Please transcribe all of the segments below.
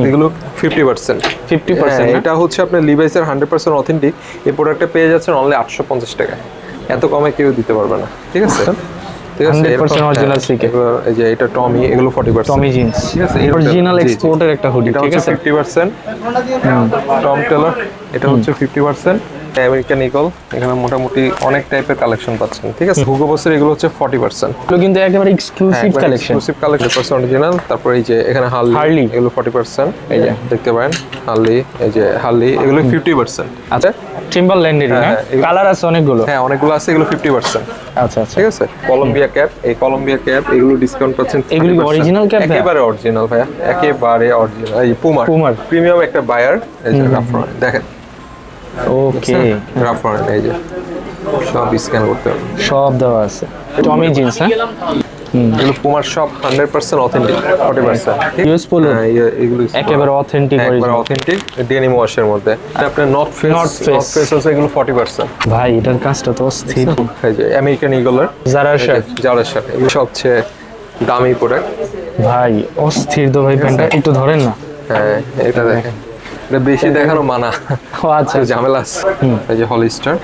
এগুলো fifty percent fifty percent এটা হচ্ছে আপনার লিভাইসের হান্ড্রেড পার্সেন্ট অথেন্টিক এই প্রোডাক্টটা পেয়ে যাচ্ছেন অনলি আটশো পঞ্চাশ টাকা। এত কমে কেউ দিতে পারবে না। ঠিক আছে? ঠিক আছে 100% এরকম- original হ্যাঁ, এই যে এটা টমি এগুলো ফর্টি পার্সেন্ট টমি জিন্স ঠিক আছে, অরিজিনাল জি, জি। এক্সপোর্টের একটা হুডি ঠিক হচ্ছে আছে? ফিফটি পার্সেন্ট টম টেলর এটা হচ্ছে ফিফটি পার্সেন্ট আমেরিকান ইগল এখানে মোটামুটি অনেক টাইপের কালেকশন পাচ্ছেন ঠিক আছে? হুগো বসের এগুলো হচ্ছে ফর্টি পার্সেন্ট এগুলো কিন্তু একেবারে exclusive collection exclusive collection percent original তারপর এই যে এখানে হার্লি Harley। এগুলো ফর্টি পার্সেন্ট এই যে দেখতে পারেন হার্লি এই যে হার্লি এগুলো ফিফটি পার্সেন্ট আচ্ছা টিম্বারল্যান্ডেরই না? হ্যাঁ, কালার আছে অনেকগুলো। হ্যাঁ অনেকগুলো আছে এগুলো ফিফটি পার্সেন্ট আচ্ছা আচ্ছা। ঠিক আছে? কলম্বিয়া ক্যাপ এই কলম্বিয়া ক্যাপ এগুলো ডিসকাউন্ট পাচ্ছেন এগুলো কি 30% original cap ভাইয়া? একেবারে অরিজিনাল ভাইয়া। একেবারে অরিজিনাল এই পুমার Puma। প্রিমিয়াম একটা বায়ার এই যে দেখেন। ওকে রাফরন এই যে। সব স্ক্যান করতে হবে। সব দেওয়া আছে। টমি জিন্স হ্যাঁ? এগুলো পুমার সব hundred percent authentic forty percent US polo এগুলো একেবারে অথেন্টিক একবার অথেন্টিক ডেনিম ওয়াশের মধ্যে। আপনার নট ফেস নট। ফেস আছে এগুলো ফর্টি পার্সেন্ট ভাই এটার কাজটা তো অস্থির। আমেরিকান ইগলের জারার শার্ট জারের সাথে এগুলো সবচেয়ে দামি প্রোডাক্ট ভাই অস্থির তো ভাই প্যান্টটা। একটু ধরেন না। হ্যাঁ এটা দেখেন। এটা বেশি দেখানো মানা। ও আচ্ছা একটু ঝামেলা আছে। এই যে হলিস্টার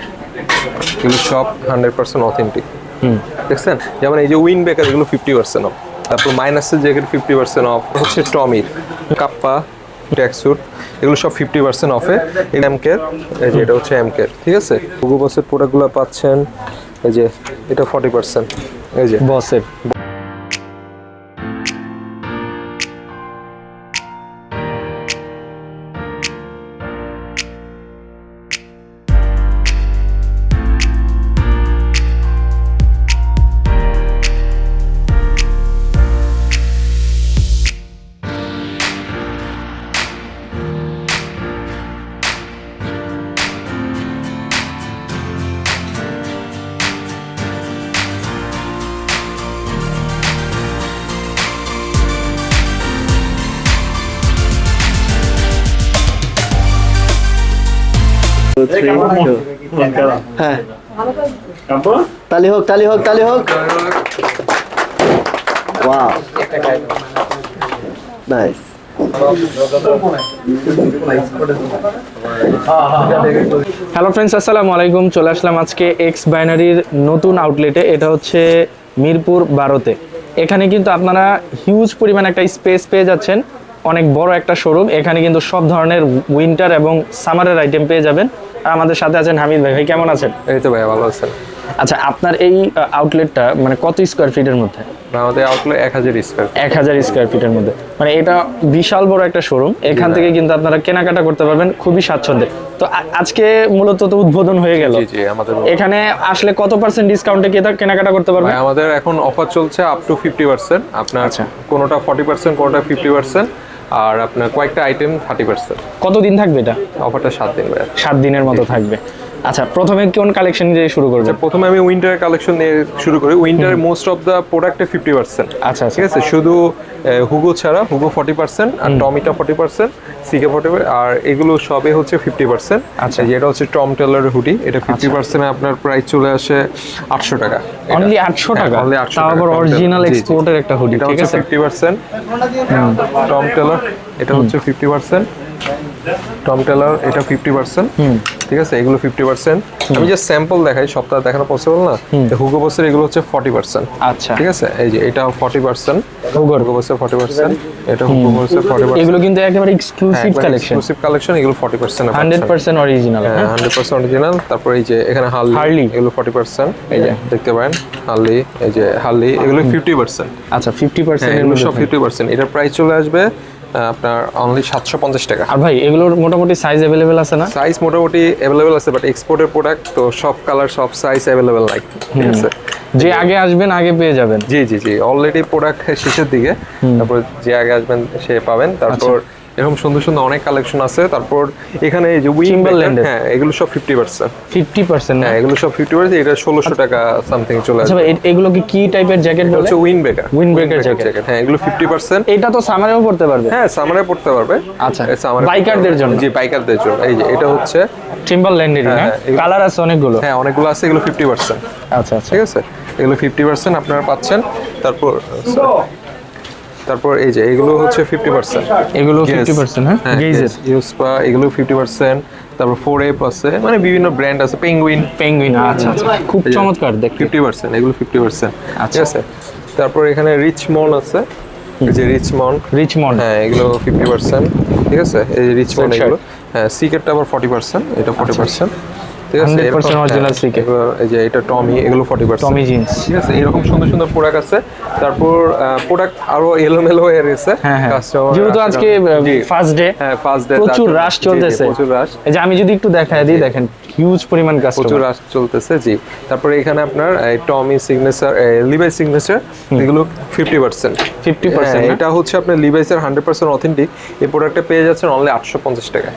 এগুলো সব হান্ড্রেড পার্সেন্ট অথেন্টিক হুম। দেখছেন? যেমন এই যে উইন বেকার এগুলো ফিফটি পার্সেন্ট অফ তারপর মাইনাসের জ্যাকেট ফিফটি পার্সেন্ট অফ হচ্ছে টমির কাপ্পা ট্যাক্সুট এগুলো সব ফিফটি পার্সেন্ট অফে এমকের এই যে এটা হচ্ছে এমকের ঠিক আছে? গুগু বসের প্রোডাক্টগুলো পাচ্ছেন এই যে এটা ফর্টি পার্সেন্ট এই যে। বসের হ্যাঁ। তালি হোক তালি হোক তালি হোক। ওয়াও নাইস হ্যালো ফ্রেন্ডস আসসালামু আলাইকুম। চলে আসলাম আজকে এক্স বাইনারির নতুন আউটলেটে এটা হচ্ছে মিরপুর বারোতে। এখানে কিন্তু আপনারা হিউজ পরিমাণ একটা স্পেস পেয়ে যাচ্ছেন। অনেক বড় একটা শোরুম এখানে কিন্তু সব ধরনের উইন্টার এবং সামারের আইটেম পেয়ে যাবেন। আর আমাদের সাথে আছেন হামিদ ভাই। ভাই কেমন আছেন? এই তো ভাই ভালো আছেন। আচ্ছা আপনার এই আউটলেটটা মানে কত স্কোয়ার ফিটের মধ্যে? আমাদের আউটলে এক হাজার স্কোয়ার এক হাজার স্কোয়ার ফিটের মধ্যে। মানে এটা বিশাল বড় একটা শোরুম এখান থেকে কিন্তু আপনারা কেনাকাটা করতে পারবেন খুবই স্বাচ্ছন্দ্যে। তো আজকে মূলত তো উদ্বোধন হয়ে গেল। জি জি আমাদের এখানে আসলে কত পার্সেন্ট ডিসকাউন্টে কি কেনাকাটা করতে পারবে? আমাদের এখন অফার চলছে আপ টু ফিফটি পার্সেন্ট আপনার আচ্ছা। কোনোটা ফর্টি পার্সেন্ট কোনোটা ফিফটি পার্সেন্ট আর আপনার কয়েকটা আইটেম থার্টি পার্সেন্ট কতদিন থাকবে এটা? অফারটা সাত দিন সাত দিনের মতো থাকবে। আচ্ছা প্রথমে কোন কালেকশন দিয়ে শুরু করবে? প্রথমে আমি উইন্টার কালেকশন নিয়ে শুরু করি। উইন্টার মোস্ট অফ দ্য প্রোডাক্টে ফিফটি পার্সেন্ট আচ্ছা আচ্ছা। ঠিক আছে? শুধু হুগো ছাড়া হুগো ফর্টি পার্সেন্ট আর টমিটা ফর্টি পার্সেন্ট সিকে ফর্টি আর এগুলো সবে হচ্ছে ফিফটি পার্সেন্ট আচ্ছা। যেটা হচ্ছে টম টেলার হুডি এটা ফিফটি পার্সেন্ট আপনার প্রাইস চলে আসে আটশো টাকা। অনলি আটশো হ্যাঁ, টাকা? only 800 টাকা অরিজিনাল। এক্সপোর্টের একটা হুডি ঠিক হচ্ছে আছে? ফিফটি পার্সেন্ট টম টেলার এটা হচ্ছে ফিফটি পার্সেন্ট টম টেলার এটা ফিফটি পার্সেন্ট ঠিক আছে? এগুলো ফিফটি পার্সেন্ট আমি যে স্যাম্পল দেখাই সপ্তাহ দেখানো পসিবল না? হুগো বসের এগুলো হচ্ছে ফর্টি পার্সেন্ট আচ্ছা। ঠিক আছে? এই যে এটা ফর্টি পার্সেন্ট হুগোর। হুগো বসের ফর্টি পার্সেন্ট এটা হুগো বসের ফর্টি পার্সেন্ট এগুলো কিন্তু একেবারে এক্সক্লুসিভ কালেকশন এক্সক্লুসিভ কালেকশন এগুলো forty percent hundred percent original hundred percent original তারপর এই যে এখানে হার্লি Harley। এগুলো ফর্টি পার্সেন্ট এই যে। দেখতে পারেন হার্লি এই যে হার্লি এগুলো ফিফটি পার্সেন্ট আচ্ছা ফিফটি পার্সেন্ট হ্যাঁ এগুলো সব ফিফটি পার্সেন্ট এটার প্রাইস চলে আসবে আপনার অনলি সাতশো পঞ্চাশ টাকা। আর ভাই এগুলোর মোটামুটি সাইজ অ্যাভেলেবেল আছে না? সাইজ মোটামুটি অ্যাভেলেবেল আছে বাট এক্সপোর্টের প্রোডাক্ট তো সব কালার সব সাইজ অ্যাভেলেবেল নাই। ঠিক আছে? যে আগে আসবেন আগে পেয়ে যাবেন। জি জি জি। অলরেডি প্রোডাক্ট শেষের দিকে। তারপর যে আগে আসবেন সে পাবেন। তারপর এরকম সুন্দর সুন্দর অনেক কালেকশন আছে। তারপর এখানে এই যে উইং Timberland-এর। হ্যাঁ এগুলো সব ফিফটি পার্সেন্ট ফিফটি পার্সেন্ট হ্যাঁ এগুলো সব ফিফটি পার্সেন্ট এটা ষোলোশো টাকা সামথিং চলে আচ্ছা আসবে। ভাই এগুলো কি কি টাইপের জ্যাকেট বলে? হচ্ছে উইন Windbreaker jacket। হ্যাঁ এগুলো ফিফটি পার্সেন্ট এটা তো সামারেও পড়তে পারবে? হ্যাঁ সামারে পড়তে পারবে। আচ্ছা। এ Bikerদের জন্য? জি বাইকারদের জন্য। এই যে এটা হচ্ছে টিম্বারল্যান্ডেরই না? হ্যাঁ, কালার আছে অনেকগুলো। হ্যাঁ অনেকগুলো আছে এগুলো ফিফটি পার্সেন্ট আচ্ছা আচ্ছা। ঠিক আছে? এগুলো ফিফটি পার্সেন্ট আপনারা পাচ্ছেন। তারপর তারপর এই যে এগুলো হচ্ছে ফিফটি পার্সেন্ট এগুলো ফিফটি পার্সেন্ট হ্যাঁ? গেজের ইউসপা এগুলো ফিফটি পার্সেন্ট তারপর ফোর এপ আছে মানে বিভিন্ন ব্র্যান্ড আছে পেঙ্গুইন পেঙ্গুইন আচ্ছা আচ্ছা। খুব চমৎকার দেখ ফিফটি পার্সেন্ট এগুলো ফিফটি পার্সেন্ট আচ্ছা। ঠিক আছে? তারপর এখানে রিচ রিচমন আছে। এই যে রিচমন রিচমন্ড হ্যাঁ এগুলো ফিফটি পার্সেন্ট ঠিক আছে? এই রিচমন। এগুলো। হ্যাঁ সিকেটটা আবার ফর্টি পার্সেন্ট এটা ফর্টি পার্সেন্ট ঠিক আছে 100% এরকম- original Seagate। এগুলো- এই যে এটা টমি এগুলো ফর্টি পার্সেন্ট টমি জিন্স ঠিক আছে এরকম সুন্দর সুন্দর প্রোডাক্ট আছে। তারপর প্রোডাক্ট আরও এলোমেলো হয়ে রয়েছে। Customer যেহেতু আজকে ফার্স্ট ডে হ্যাঁ ফার্স্ট ডে প্রচুর রাশ চলতেছে। প্রচুর রাশ এই যে আমি যদি একটু দেখায় দিই দেখেন হিউজ পরিমাণ প্রচুর রাশ চলতেছে জি। তারপরে এখানে আপনার টমি সিগনেচার লিভাই সিগনেচার এগুলো ফিফটি পার্সেন্ট 50% না? এটা হচ্ছে আপনার লিভাইসের হান্ড্রেড পার্সেন্ট অথেন্টিক এই প্রোডাক্টটা পেয়ে যাচ্ছেন অনলি আটশো পঞ্চাশ টাকা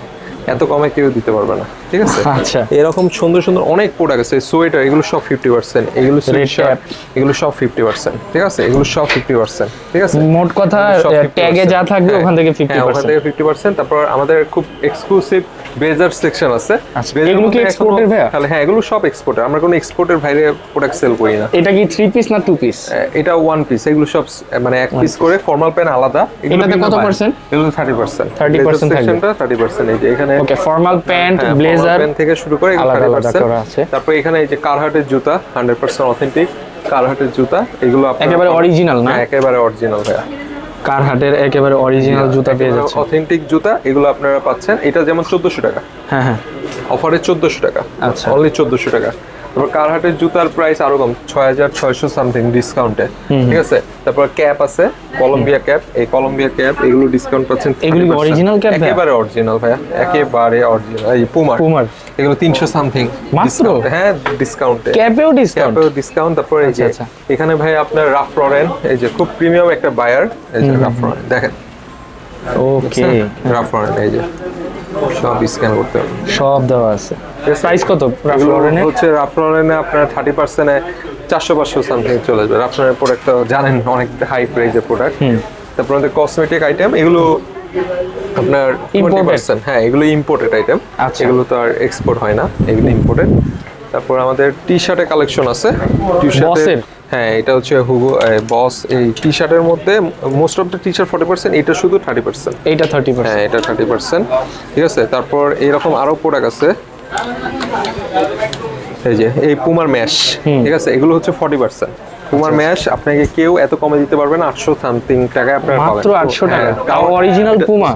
এত কমে কেউ দিতে পারবে না ঠিক আছে? আচ্ছা। এরকম সুন্দর সুন্দর অনেক প্রোডাক্ট আছে সোয়েটার এগুলো সব ফিফটি পার্সেন্ট এগুলো sweatshirt, এগুলো সব ফিফটি পার্সেন্ট ঠিক আছে? এগুলো সব ফিফটি পার্সেন্ট ঠিক আছে? মোট কথা সব 50% ট্যাগে যা থাকবে হ্যাঁ, ওখান থেকে ফিফটি হ্যাঁ, ওখান থেকে ফিফটি পার্সেন্ট তারপর আমাদের খুব এক্সক্লুসিভ ব্লেজার সেকশন আছে। আচ্ছা, এগুলো কি export ভাইয়া? তাহলে হ্যাঁ এগুলো সব এক্সপোর্টের আমরা কোনো এক্সপোর্টের বাইরে প্রোডাক্ট সেল করি না। এটা কি থ্রি পিস না টু পিস এটা ওয়ান পিস এগুলো সব মানে এক পিস করে ফর্মাল প্যান্ট আলাদা। এগুলো এটাতে কিন্তু কত percent? এগুলো থার্টি পার্সেন্ট 30% সেকশনটা থার্টি পার্সেন্ট এই যে এখানে okay formal pant blazer pant থেকে শুরু করে এগুলো আলাদা আলাদা করা আছে। তারপর এখানে এই যে কারহাটের জুতা হান্ড্রেড পার্সেন্ট অথেন্টিক কারহাটের জুতা এগুলো একেবারে original না? হ্যাঁ, একেবারে অরিজিনাল ভাইয়া। কারহাটের একেবারে অরিজিনাল জুতা পেয়ে যাচ্ছে অথেন্টিক জুতা এগুলো আপনারা পাচ্ছেন। এটা যেমন চোদ্দোশো টাকা। হ্যাঁ হ্যাঁ। অফারে চোদ্দশো টাকা। আচ্ছা। অনলি চোদ্দশো টাকা। তারপর কারহাটের জুতার প্রাইস আরও কম ছয় হাজার ছয়শো সামথিং ডিসকাউন্টে ঠিক আছে? তারপর ক্যাপ আছে কলম্বিয়া ক্যাপ এই কলম্বিয়া ক্যাপ এগুলো ডিসকাউন্ট পাচ্ছেন এগুলো কি 30% original cap ভাইয়া? একেবারে অরিজিনাল ভাইয়া। একেবারে অরিজিনাল এই পুমার পুমার এগুলো তিনশো সামথিং মাত্র? হ্যাঁ ডিসকাউন্টে ক্যাপেও ডিসকাউন্ট ক্যাপেও ডিসকাউন্ট তারপর এই যে আচ্ছা, আচ্ছা। এখানে ভাই আপনার রাফ ররেন এই যে খুব প্রিমিয়াম একটা বায়ার এই যে রাফ ররেন দেখেন। ওকে রাফ ররেন এই যে। সব স্ক্যান করতে হবে। সব দেওয়া আছে। প্রাইস কত রাফ এগুলো লরেনে হচ্ছে রাফরনে আপনার থার্টি পার্সেন্টে চারশো পাঁচশো সামথিং চলে যাবে। রাফরনের প্রোডাক্ট জানেন অনেক হাই প্রাইসের প্রোডাক্ট তারপর আমাদের কসমেটিক আইটেম এগুলো আপনার? পার্সেন্ট হ্যাঁ এগুলো ইম্পোর্টেড আইটেম আচ্ছা। এগুলো তো আর এক্সপোর্ট হয় না এগুলো ইম্পোর্টেড তারপর আমাদের টি শার্টের কালেকশন আছে। টি শার্টের? হ্যাঁ এটা হচ্ছে হুগো বস এই টি শার্টের মধ্যে most of the T shirt forty percent এটা শুধু থার্টি পার্সেন্ট এইটা থার্টি হ্যাঁ এটা থার্টি পার্সেন্ট ঠিক আছে তারপর এইরকম আরও প্রোডাক্ট আছে এই যে এই পুমার ম্যাশ ঠিক আছে এগুলো হচ্ছে ফর্টি পার্সেন্ট পুমার আচ্ছা, ম্যাশ আপনাকে কেউ এত কমে দিতে পারবে না আটশো সামথিং টাকায় আপনার মাত্র আটশো টাকা হ্যাঁ, তাও অরিজিনাল পুমা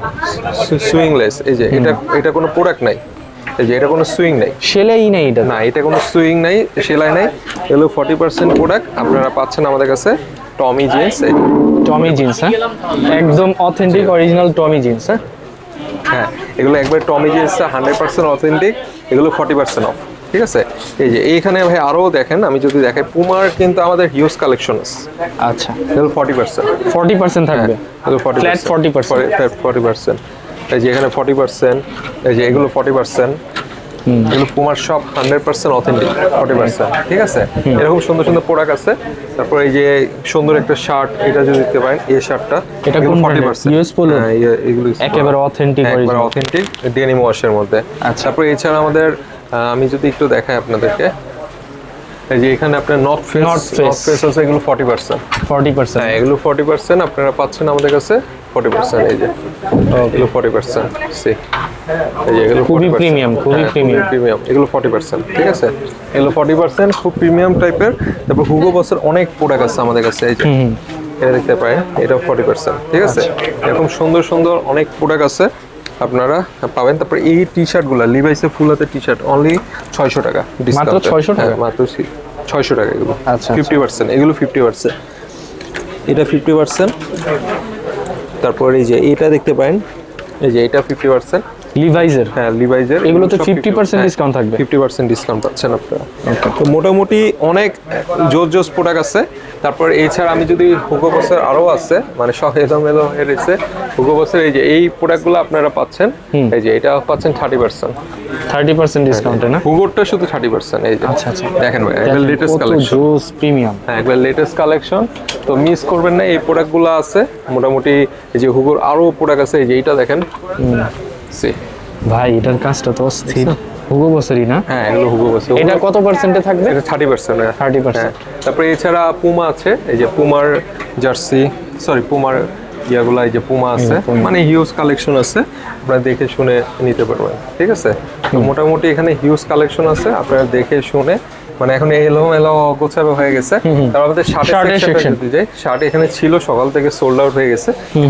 সুইংলেস এই যে এটা এটা কোনো প্রোডাক্ট নাই এই যে এটা কোনো সুইং নাই। সেলাই নেই এটা। না এটা কোনো সুইং নাই সেলাই নাই। এগুলো ফর্টি পার্সেন্ট প্রোডাক্ট আপনারা পাচ্ছেন আমাদের কাছে টমি জিন্স। টমি জিন্স হ্যাঁ? একদম অথেন্টিক অরিজিনাল টমি জিন্স হ্যাঁ? হ্যাঁ এগুলো একবার Tommy jeans hundred percent authentic এগুলো ফর্টি পার্সেন্ট অফ ঠিক আছে? এই যে এইখানে ভাই আরও দেখেন আমি যদি দেখাই পুমার কিন্তু আমাদের হিউজ কালেকশন আছে। আচ্ছা। ফর্টি পার্সেন্ট ফর্টি পার্সেন্ট থাকবে। ফর্টি 40%? ফর্টি পার্সেন্ট এই যে এখানে ফর্টি পার্সেন্ট এই যে এগুলো ফর্টি পার্সেন্ট এগুলো পুমার সব hundred percent authentic forty percent ঠিক আছে এরকম সুন্দর সুন্দর প্রোডাক্ট আছে তারপর এই যে সুন্দর একটা শার্ট এটা যদি দেখতে পারেন এই শার্টটা এটা কোন ফর্টি? Percent US Polo? হ্যাঁ এগুলো। একেবারে authentic হ্যাঁ, একবার অথেন্টিক ডেনিম ওয়াশের মধ্যে আচ্ছা। তারপর এছাড়া আমাদের আমি যদি একটু দেখাই আপনাদেরকে এই যে এখানে আপনার নর্থ ফেস। নর্থ ফেস আছে এগুলো ফর্টি পার্সেন্ট ফর্টি পার্সেন্ট হ্যাঁ এগুলো ফর্টি পার্সেন্ট আপনারা পাচ্ছেন আমাদের কাছে ফর্টি পার্সেন্ট এই যে। এগুলো ফর্টি পার্সেন্ট সি এই যে এগুলো খুবই 40% খুবই হ্যাঁ, premium। প্রিমিয়াম এগুলো ফর্টি পার্সেন্ট ঠিক আছে? এগুলো ফর্টি পার্সেন্ট খুব প্রিমিয়াম টাইপের তারপর হুগো বসের অনেক প্রোডাক্ট আছে আমাদের কাছে এই যে। এটা দেখতে পারেন এটা ফর্টি পার্সেন্ট ঠিক আছে? আচ্ছা। এরকম সুন্দর সুন্দর অনেক প্রোডাক্ট আছে আপনারা পাবেন। তারপর এই টি শার্টগুলো লিভাইসের ফুল হাতে টি শার্ট অনলি ছয়শো টাকা ডিসকাউন্ট 600 টাকা? মাত্র ছয়শো টাকা এগুলো। আচ্ছা, ফিফটি পার্সেন্ট এগুলো ফিফটি পার্সেন্ট এটা ফিফটি পার্সেন্ট তারপর এই যে এটা দেখতে পারেন। এই যে এটা ফিফটি পার্সেন্ট লিভাইজের হ্যাঁ লিভাইজের এগুলোতে 50% discount থাকবে? ফিফটি পার্সেন্ট ডিসকাউন্ট পাচ্ছেন আপনারা। তো মোটামুটি অনেক জোর জোস প্রোডাক্ট আছে। তারপর এছাড়া আমি যদি হুগো বসের আরও আছে মানে সব এদম হয়ে রয়েছে হুগো বসের এই যে এই প্রোডাক্টগুলো আপনারা পাচ্ছেন এই যে এটা পাচ্ছেন থার্টি পার্সেন্ট থার্টি পার্সেন্ট ডিসকাউন্টে না? হুগোরটা শুধু থার্টি পার্সেন্ট এই যে। আচ্ছা, আচ্ছা। দেখেন ভাই একবার লেটেস্ট কালেকশন জোস প্রিমিয়াম হ্যাঁ একবার লেটেস্ট কালেকশন তো মিস করবেন না এই প্রোডাক্টগুলো আছে। মোটামুটি এই যে হুগোর আরও প্রোডাক্ট আছে এই যে এইটা দেখেন। সি। ভাই এটার কাজটা তো অস্থির। হুগো বছরই না? হ্যাঁ এগুলো হুগো এটা কত পার্সেন্টে থাকবে? এটা থার্টি পার্সেন্ট 30% তারপরে এছাড়া পুমা আছে এই যে পুমার জার্সি সরি পুমার ইয়াগুলা এই যে পুমা আছে মানে হিউজ কালেকশন আছে। আপনারা দেখে শুনে নিতে পারবেন ঠিক আছে? তো মোটামুটি এখানে হিউজ কালেকশন আছে আপনারা দেখে শুনে মানে এখন এলো এলো গোছালো হয়ে গেছে। তারপর আমাদের শার্টের এর সেকশন যাই শার্ট এখানে ছিল সকাল থেকে সোল্ড আউট হয়ে গেছে।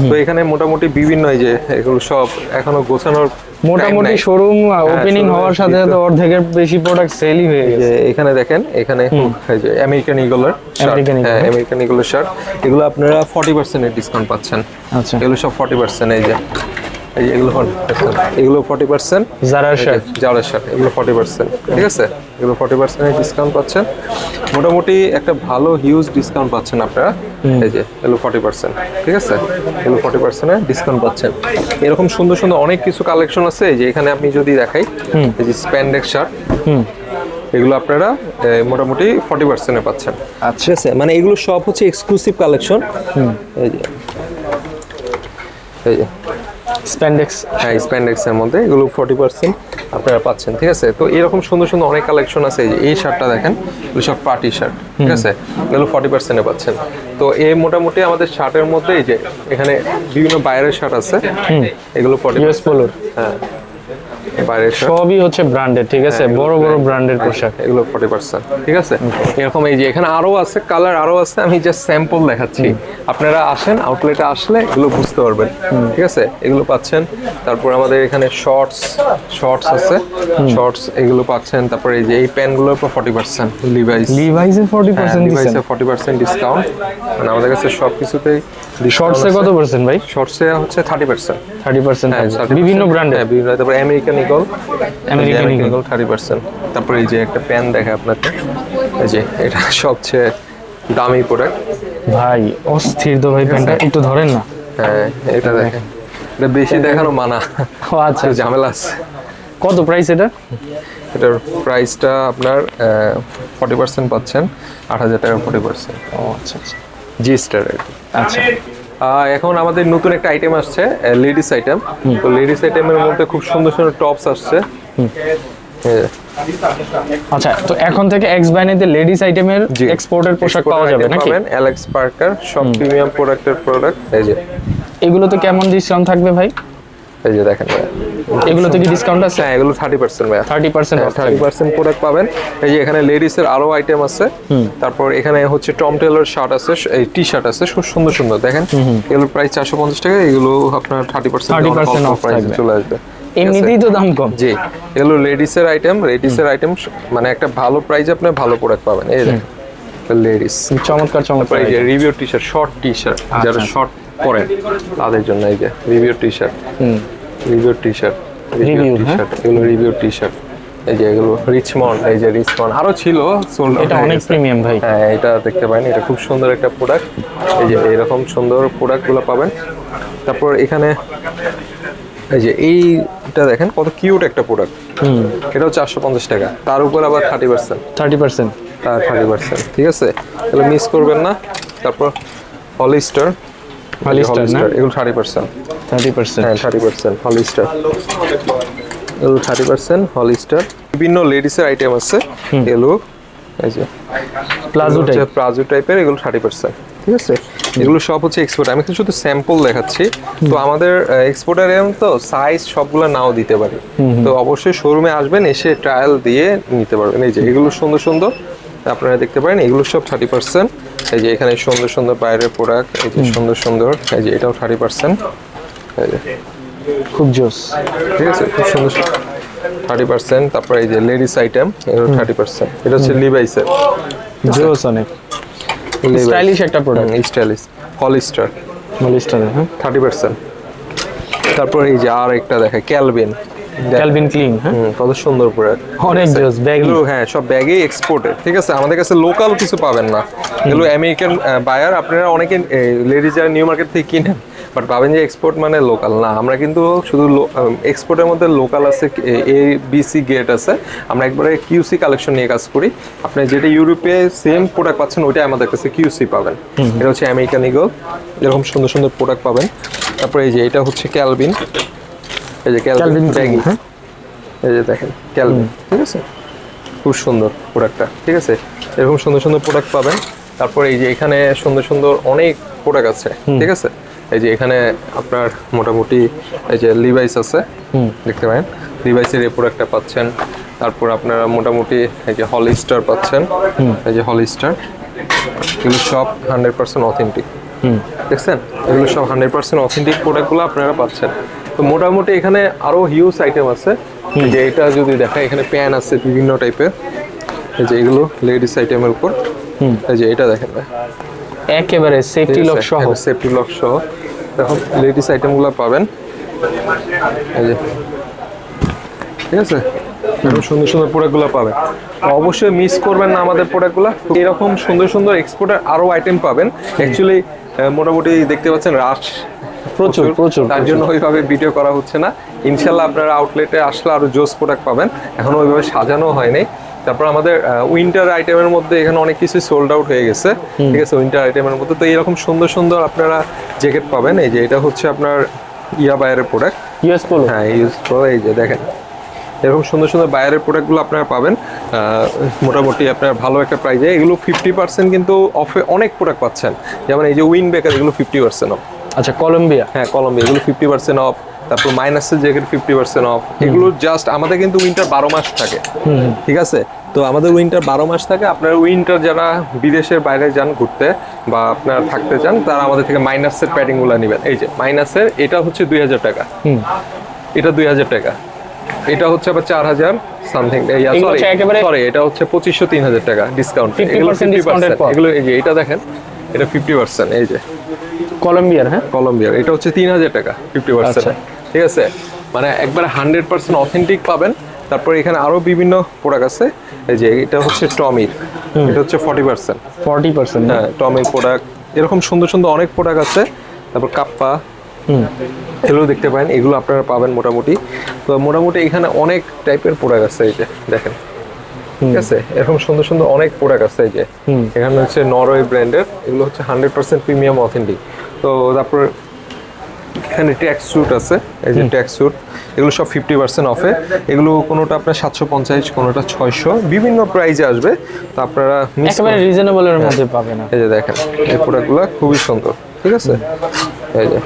তো এখানে মোটামুটি বিভিন্ন এই যে এগুলো সব এখনও গোছানোর মোটামুটি শোরুম ওপেনিং হওয়ার সাথে সাথে অর্ধেকের বেশি প্রোডাক্ট সেলই হয়ে গেছে। এখানে দেখেন এখানে এই যে আমেরিকান ইগলের হ্যাঁ হ্যাঁ। আমেরিকান ইগলের শার্ট এগুলো আপনারা ফর্টি পার্সেন্টের ডিসকাউন্ট পাচ্ছেন। আচ্ছা। এগুলো সব ফর্টি পার্সেন্ট এই যে। এই এগুলো 40% এগুলো ফর্টি পার্সেন্ট জারার শার্ট জারের শার্ট এগুলো ফর্টি পার্সেন্ট ঠিক আছে? এগুলো ফর্টি পার্সেন্টের ডিসকাউন্ট পাচ্ছেন। মোটামুটি একটা ভালো হিউজ ডিসকাউন্ট পাচ্ছেন আপনারা। এই যে এগুলো ফর্টি পার্সেন্ট ঠিক আছে? এগুলো ফর্টি পার্সেন্টের ডিসকাউন্ট পাচ্ছেন। এরকম সুন্দর সুন্দর অনেক কিছু কালেকশন আছে। যে এখানে আপনি যদি দেখাই এই যে স্প্যান্ডেক্স শার্ট এগুলো আপনারা মোটামুটি ফর্টি পার্সেন্টে পাচ্ছেন। আচ্ছা ঠিক আছে। মানে এগুলো সব হচ্ছে এক্সক্লুসিভ কালেকশন এই যে। এই যে। স্প্যান্ডেক্স হ্যাঁ স্প্যান্ডেক্স এর মধ্যে এগুলো ফর্টি পার্সেন্ট আপনারা পাচ্ছেন ঠিক আছে? তো এরকম সুন্দর সুন্দর অনেক কালেকশন আছে এই যে এই শার্টটা দেখেন এগুলো সব পার্টি শার্ট ঠিক আছে? এগুলো ফর্টি পার্সেন্টে পাচ্ছেন। তো এই মোটামুটি আমাদের শার্টের মধ্যে এই যে এখানে বিভিন্ন বাইরের শার্ট আছে এগুলো ফর্টি হ্যাঁ। সবই হচ্ছে ব্র্যান্ডেড ঠিক আছে? বড় বড় ব্র্যান্ডের পোশাক। এগুলো ফর্টি পার্সেন্ট ঠিক আছে? এরকম এই যে এখানে আরও আছে কালার আরও আছে আমি জাস্ট স্যাম্পল দেখাচ্ছি। আপনারা আসেন আউটলেটে আসলে এগুলো বুঝতে পারবেন ঠিক আছে? এগুলো পাচ্ছেন তারপর আমাদের এখানে শর্টস শর্টস আছে। শর্টস এগুলো পাচ্ছেন তারপর এই যে এই প্যান্টগুলোর উপর ফর্টি পার্সেন্ট লিভাইস লিভাইসে 40% দিচ্ছেন। লিভাইসে ফর্টি পার্সেন্ট ডিসকাউন্ট মানে আমাদের কাছে সব কিছুতেই শর্টসে কত পার্সেন্ট ভাই? শর্টসে হচ্ছে থার্টি পার্সেন্ট 30% হ্যাঁ, বিভিন্ন ব্র্যান্ডের হ্যাঁ বিভিন্ন তারপর American Eagle American. Eagle thirty percent তারপর এই যে একটা প্যান দেখে আপনাকে। এই যে এটা সবচেয়ে দামি প্রোডাক্ট ভাই অস্থির তো ভাই প্যান্টটা একটু ধরেন না। হ্যাঁ এটা দেখেন। এটা বেশি দেখানো মানা। ও আচ্ছা। ঝামেলা আছে। কত প্রাইস এটা? এটার প্রাইসটা আপনার ফর্টি পার্সেন্ট পাচ্ছেন। আট হাজার টাকা ফর্টি পার্সেন্ট ও আচ্ছা আচ্ছা। জি স্টার আচ্ছা। এখন আমাদের নতুন একটা আইটেম আসছে লেডিস আইটেম তো লেডিস আইটেমের মধ্যে খুব সুন্দর সুন্দর টপস আসছে। হ্যাঁ, আচ্ছা তো এখন থেকে এক্স বাইনেতে লেডিস আইটেমের। এক্সপোর্টের পোশাক পাওয়া যাবে নাকি? পাবেন অ্যালেক্স পার্কার সব প্রিমিয়াম প্রোডাক্টের প্রোডাক্ট এই যে। এগুলোতে কেমন ডিসকাউন্ট থাকবে ভাই? এই যে দেখেন ভাইয়া। এগুলোতে কি ডিসকাউন্ট আছে? হ্যাঁ এগুলো থার্টি পার্সেন্ট ভাইয়া। Thirty percent thirty percent product পাবেন। এই যে এখানে লেডিস এর আরও আইটেম আছে। তারপর এখানে হচ্ছে টম টেলর শার্ট আছে এই টি শার্ট আছে খুব সুন্দর সুন্দর দেখেন। এগুলোর প্রাইস চারশো পঞ্চাশ টাকা এগুলো আপনার থার্টি পার্সেন্ট 30% off প্রাইসে চলে আসবে। এমনিতেই তো দাম কম। জি এগুলো লেডিস এর আইটেম লেডিস এর আইটেম মানে একটা ভালো প্রাইসে আপনি ভালো প্রোডাক্ট পাবেন। এই দেখেন লেডিস চমৎকার চমৎকার এই যে review T shirt short T shirt যারা শর্ট পরেন তাদের জন্য এই যে review T shirt review T shirt review T? Shirt এগুলো রিভিউ টি শার্ট এই যে এগুলো রিচমন্ড এই যে রিচমন্ড আরও ছিল এটা অনেক প্রিমিয়াম ভাই। হ্যাঁ এটা দেখতে পারেন এটা খুব সুন্দর একটা প্রোডাক্ট এই যে এরকম সুন্দর প্রোডাক্টগুলো পাবেন। তারপর এখানে এই যে এইটা দেখেন কত কিউট একটা প্রোডাক্ট এটাও চারশো পঞ্চাশ টাকা। তার উপর আবার থার্টি পার্সেন্ট থার্টি পার্সেন্ট তার থার্টি পার্সেন্ট ঠিক আছে? তাহলে মিস করবেন না। তারপর হলিস্টার না? এগুলো থার্টি পার্সেন্ট থার্টি পার্সেন্ট হ্যাঁ থার্টি পার্সেন্ট হলিস্টার এগুলো থার্টি পার্সেন্ট হলিস্টার বিভিন্ন লেডিসের আইটেম আছে এগুলো এই যে। প্লাজো টাইপ প্লাজো টাইপের এগুলো থার্টি পার্সেন্ট ঠিক আছে? এগুলো সব হচ্ছে এক্সপোর্ট আমি শুধু স্যাম্পল দেখাচ্ছি। তো আমাদের এক্সপোর্টার এরকম তো সাইজ সবগুলো নাও দিতে পারি। তো অবশ্যই শোরুমে আসবেন এসে ট্রায়াল দিয়ে নিতে পারবেন। এই যে এগুলো সুন্দর সুন্দর আপনারা দেখতে পারেন। এগুলো সব থার্টি পার্সেন্ট এই যে এখানে সুন্দর সুন্দর বাইরের প্রোডাক্ট এই যে সুন্দর সুন্দর এই যে এটাও থার্টি পার্সেন্ট। এই যে। খুব জোস। ঠিক আছে খুব সুন্দর থার্টি পার্সেন্ট তারপরে এই যে লেডিস আইটেম এগুলো থার্টি পার্সেন্ট। এটা হচ্ছে লিভাইসের জোস অনেক। স্টাইলিশ একটা প্রোডাক্ট স্টাইলিশ। হলিস্টার মলিস্টার হ্যাঁ। Thirty percent. তারপর এই যে আর একটা দেখে ক্যালভিন ক্যালভিন ক্লিন হ্যাঁ? কত সুন্দর প্রোডাক্ট অনেক জোস ব্যাগি হ্যাঁ সব ব্যাগেই এক্সপোর্টেড ঠিক আছে? আমাদের কাছে লোকাল কিছু পাবেন না। এগুলো আমেরিকান বায়ার আপনারা অনেকে লেডিস যারা নিউ মার্কেট থেকে কিনেন বাট ভাবেন যে এক্সপোর্ট মানে লোকাল না আমরা কিন্তু শুধু এক্সপোর্টের মধ্যে লোকাল আছে এ বিসি গেট আছে। আমরা একবারে কিউসি কালেকশন নিয়ে কাজ করি। আপনি যেটা ইউরোপে সেম প্রোডাক্ট পাচ্ছেন ওইটাই আমাদের কাছে কিউসি পাবেন। এটা হচ্ছে আমেরিকান ইগল এরকম সুন্দর সুন্দর প্রোডাক্ট পাবেন। তারপরে এই যে এটা হচ্ছে ক্যালভিন এই যে ক্যালভিন ব্যাগি? এই যে দেখেন ক্যালভিন ঠিক আছে। খুব সুন্দর প্রোডাক্টটা ঠিক আছে? এরকম সুন্দর সুন্দর প্রোডাক্ট পাবেন। তারপর এই যে এখানে সুন্দর সুন্দর অনেক প্রোডাক্ট আছে ঠিক আছে? এই যে এখানে আপনার মোটামুটি এই যে লিভাইস আছে দেখতে পারেন? লিভাইসের এই প্রোডাক্টটা পাচ্ছেন। তারপর আপনারা মোটামুটি এই যে হলিস্টার পাচ্ছেন। এই যে হলিস্টার এগুলো সব হান্ড্রেড পার্সেন্ট অথেন্টিক দেখছেন? এগুলো সব হান্ড্রেড পার্সেন্ট অথেন্টিক প্রোডাক্টগুলো আপনারা পাচ্ছেন। তো মোটামুটি এখানে আরও হিউজ আইটেম আছে। যে এটা যদি দেখা এখানে প্যান আছে বিভিন্ন টাইপের এই যে এগুলো লেডিস আইটেমের উপর। এই যে এটা দেখেন একেবারে সেফটি লক সহ। সেফটি লক সহ। এখন লেডিস আইটেমগুলো পাবেন। এই যে। ঠিক আছে? এরকম সুন্দর সুন্দর প্রোডাক্টগুলো পাবেন। অবশ্যই মিস করবেন না আমাদের প্রোডাক্টগুলো এরকম সুন্দর সুন্দর এক্সপোর্টের আরও আইটেম পাবেন। অ্যাকচুয়ালি মোটামুটি দেখতে পাচ্ছেন রাশ প্রচুর, প্রচুর, তার জন্য ওইভাবে ভিডিও করা হচ্ছে না। ইনশাল্লাহ আপনারা আউটলেটে আসলে আরও জোস প্রোডাক্ট পাবেন। এখন ওইভাবে সাজানো হয়নি। তারপর আমাদের উইন্টার আইটেমের মধ্যে এখানে অনেক কিছু সোল্ড আউট হয়ে গেছে। ঠিক আছে উইন্টার আইটেমের মধ্যে। তো এরকম সুন্দর সুন্দর আপনারা জ্যাকেট পাবেন। এই যে এটা হচ্ছে আপনার ইয়া বাইরের প্রোডাক্ট ইউএস পোলো হ্যাঁ ইউজ করে এই যে দেখেন। এরকম সুন্দর সুন্দর বাইরের প্রোডাক্টগুলো আপনারা পাবেন। মোটামুটি আপনার ভালো একটা প্রাইজে এগুলো ফিফটি পার্সেন্ট কিন্তু অফে অনেক প্রোডাক্ট পাচ্ছেন। যেমন এই যে উইন বেকার এগুলো ফিফটি পার্সেন্ট অফ আচ্ছা কলম্বিয়া হ্যাঁ কলম্বিয়া এগুলো ফিফটি পার্সেন্ট অফ তারপর মাইনাসের জ্যাকেট ফিফটি পার্সেন্ট অফ এগুলো জাস্ট আমাদের কিন্তু উইন্টার বারো মাস থাকে ঠিক আছে? তো আমাদের উইন্টার বারো মাস থাকে আপনার উইন্টার যারা বিদেশের বাইরে যান ঘুরতে বা আপনার থাকতে চান তারা আমাদের থেকে মাইনাসের প্যাডিংগুলো নেবেন। এই যে মাইনাসের এটা হচ্ছে দুই হাজার টাকা। এটা দুই হাজার টাকা। এটা হচ্ছে আবার চার হাজার সামথিং সরি এটা হচ্ছে পঁচিশশো তিন হাজার টাকা ডিসকাউন্ট 50% discount এগুলো এই যে এটা দেখেন এটা ফিফটি পার্সেন্ট এই যে। কলম্বিয়ার হ্যাঁ? কলম্বিয়ার এটা হচ্ছে তিন হাজার টাকা ফিফটি পার্সেন্ট আচ্ছা। ঠিক আছে? মানে একবার হান্ড্রেড পার্সেন্ট অথেন্টিক পাবেন। তারপর এখানে আরও বিভিন্ন প্রোডাক্ট আছে। এই যে এটা হচ্ছে টমির এটা হচ্ছে ফর্টি পার্সেন্ট ফর্টি পার্সেন্ট হ্যাঁ? টমির প্রোডাক্ট এরকম সুন্দর সুন্দর অনেক প্রোডাক্ট আছে। তারপর কাপ্পা এগুলো দেখতে পারেন। এগুলো আপনারা পাবেন মোটামুটি। তো মোটামুটি এখানে অনেক টাইপের প্রোডাক্ট আছে এই যে দেখেন। ঠিক আছে? এরকম সুন্দর সুন্দর অনেক প্রোডাক্ট আছে এই যে। এখানে হচ্ছে নরওয়ে ব্র্যান্ডের এগুলো হচ্ছে হান্ড্রেড পার্সেন্ট প্রিমিয়াম অথেন্টিক তো তারপর এখানে ট্যাক্স স্যুট আছে এই যে ট্যাক্স স্যুট এগুলো সব ফিফটি পার্সেন্ট অফে এগুলো কোনোটা আপনার সাতশো পঞ্চাশ কোনোটা ছয়শো বিভিন্ন প্রাইজে আসবে। তো আপনারা একেবারে রিজনেবলের মধ্যে পাবেন না এই যে দেখেন এই প্রোডাক্টগুলো খুবই সুন্দর ঠিক আছে? এই যে।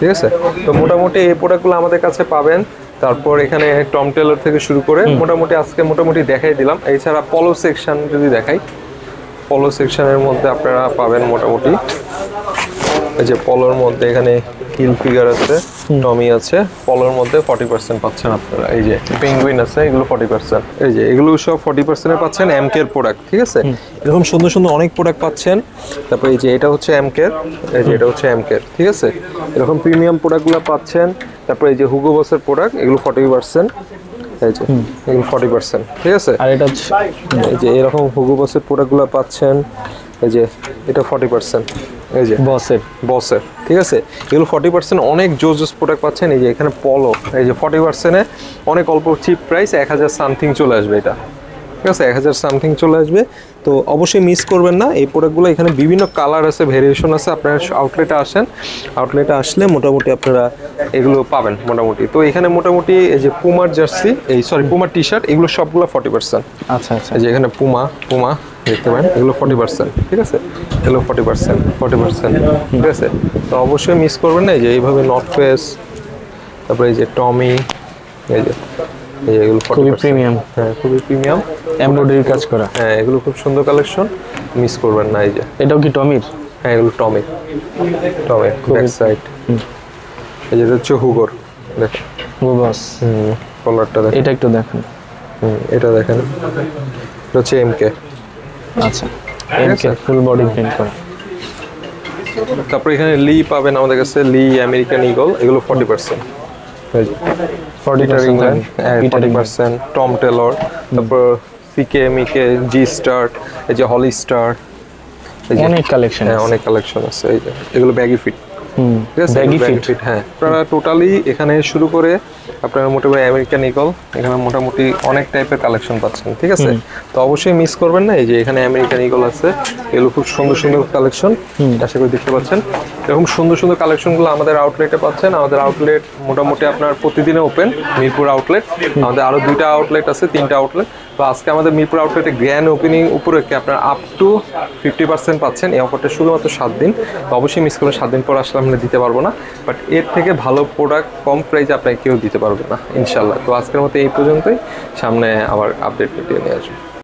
ঠিক আছে? তো মোটামুটি এই প্রোডাক্টগুলো আমাদের কাছে পাবেন। তারপর এখানে টম টেলার থেকে শুরু করে মোটামুটি আজকে মোটামুটি দেখাই দিলাম। এছাড়া পলো সেকশন যদি দেখাই পলো সেকশনের মধ্যে আপনারা পাবেন মোটামুটি। এই যে পলোর মধ্যে এখানে হিল ফিগার আছে টমি আছে পলোর মধ্যে ফর্টি পার্সেন্ট পাচ্ছেন আপনারা। এই যে পেঙ্গুইন আছে এগুলো ফর্টি পার্সেন্ট এই যে এগুলো সব ফর্টি পার্সেন্টে পাচ্ছেন এম কের প্রোডাক্ট ঠিক আছে? এরকম সুন্দর সুন্দর অনেক প্রোডাক্ট পাচ্ছেন। তারপর এই যে এটা হচ্ছে এম কের এই যে এটা হচ্ছে এম কের ঠিক আছে? এরকম প্রিমিয়াম প্রোডাক্টগুলো পাচ্ছেন। তারপর এই যে হুগো বসের প্রোডাক্ট এগুলো ফর্টি পার্সেন্ট এই যে এগুলো ফর্টি পার্সেন্ট ঠিক আছে? আর এটা এই যে এরকম হুগো বসের প্রোডাক্টগুলো পাচ্ছেন এই যে এটা ফর্টি পার্সেন্ট এই যে বসের বসের ঠিক আছে? এগুলো ফর্টি পার্সেন্ট অনেক জোস জোস প্রোডাক্ট পাচ্ছেন। এই যে এখানে পলো এই যে ফর্টি পার্সেন্টে অনেক অল্প চিপ প্রাইস এক হাজার সামথিং চলে আসবে এটা। ঠিক আছে এক হাজার সামথিং চলে আসবে। তো অবশ্যই মিস করবেন না। এই প্রোডাক্টগুলো এখানে বিভিন্ন কালার আছে ভেরিয়েশন আছে। আপনারা আউটলেটে আসেন। আউটলেটে আসলে মোটামুটি আপনারা এগুলো পাবেন মোটামুটি। তো এখানে মোটামুটি এই যে পুমার জার্সি এই সরি পুমার টি শার্ট এগুলো সবগুলো ফর্টি পার্সেন্ট আচ্ছা আচ্ছা। এই যে এখানে পুমা পুমা দেখতে পারেন এগুলো ফর্টি পার্সেন্ট ঠিক আছে? এগুলো ফর্টি পার্সেন্ট ফর্টি পার্সেন্ট ঠিক আছে? তো অবশ্যই মিস করবেন না। এই যে এইভাবে নর্থ ফেস তারপরে এই যে টমি এই যে এগুলো খুবই প্রিমিয়াম হ্যাঁ খুবই প্রিমিয়াম এমব্রয়ডারির কাজ করা। হ্যাঁ এগুলো খুব সুন্দর কালেকশন মিস করবেন না এই যে। এটাও কি টমির? হ্যাঁ এগুলো টমি। টমি ব্যাক সাইড এই যেটা হচ্ছে হুগোর দেখেন। বস কলারটা দেখেন। এটা একটু দেখেন। হুম, এটা দেখেন। এটা হচ্ছে এমকে আচ্ছা এমকে ফুল বডি প্রিন্ট করা। তারপর এখানে লি পাবেন আমাদের কাছে লি আমেরিকান ইগল এগুলো forty percent forty England forty percent Tom Tailor তারপর সিকে মিকে জি স্টার এই যে হলি স্টার অনেক কালেকশন হ্যাঁ অনেক কালেকশন আছে এই যে। এগুলো ব্যাগি ফিট হুম ঠিক আছে? ব্যাগি ফিট ফিট হ্যাঁ। আপনারা টোটালি এখানে শুরু করে আপনারা মোটামুটি আমেরিকান ইগল এখানে মোটামুটি অনেক টাইপের কালেকশন পাচ্ছেন ঠিক আছে? তো অবশ্যই মিস করবেন না এই যে এখানে আমেরিকান ইগল আছে এগুলো খুব সুন্দর সুন্দর কালেকশন আশা করি দেখতে পাচ্ছেন। এরকম সুন্দর সুন্দর কালেকশনগুলো আমাদের আউটলেটে পাচ্ছেন আমাদের আউটলেট মোটামুটি আপনার প্রতিদিনে ওপেন মিরপুর আউটলেট আমাদের আরও দুইটা আউটলেট আছে তিনটা আউটলেট তো আজকে আমাদের মিরপুর আউটলেটে গ্র্যান্ড ওপেনিং উপরে আপনার আপ টু ফিফটি পার্সেন্ট পাচ্ছেন এই অফারটা শুধুমাত্র সাত দিন। অবশ্যই মিস করবেন সাত দিন পর আসলে আমরা দিতে পারব না। বাট এর থেকে ভালো প্রোডাক্ট কম প্রাইসে আপনাকে কেউ দিতে পারবে না ইনশাল্লাহ তো আজকের মতো এই পর্যন্তই। সামনে আবার আপডেট ভিডিও নিয়ে আসব।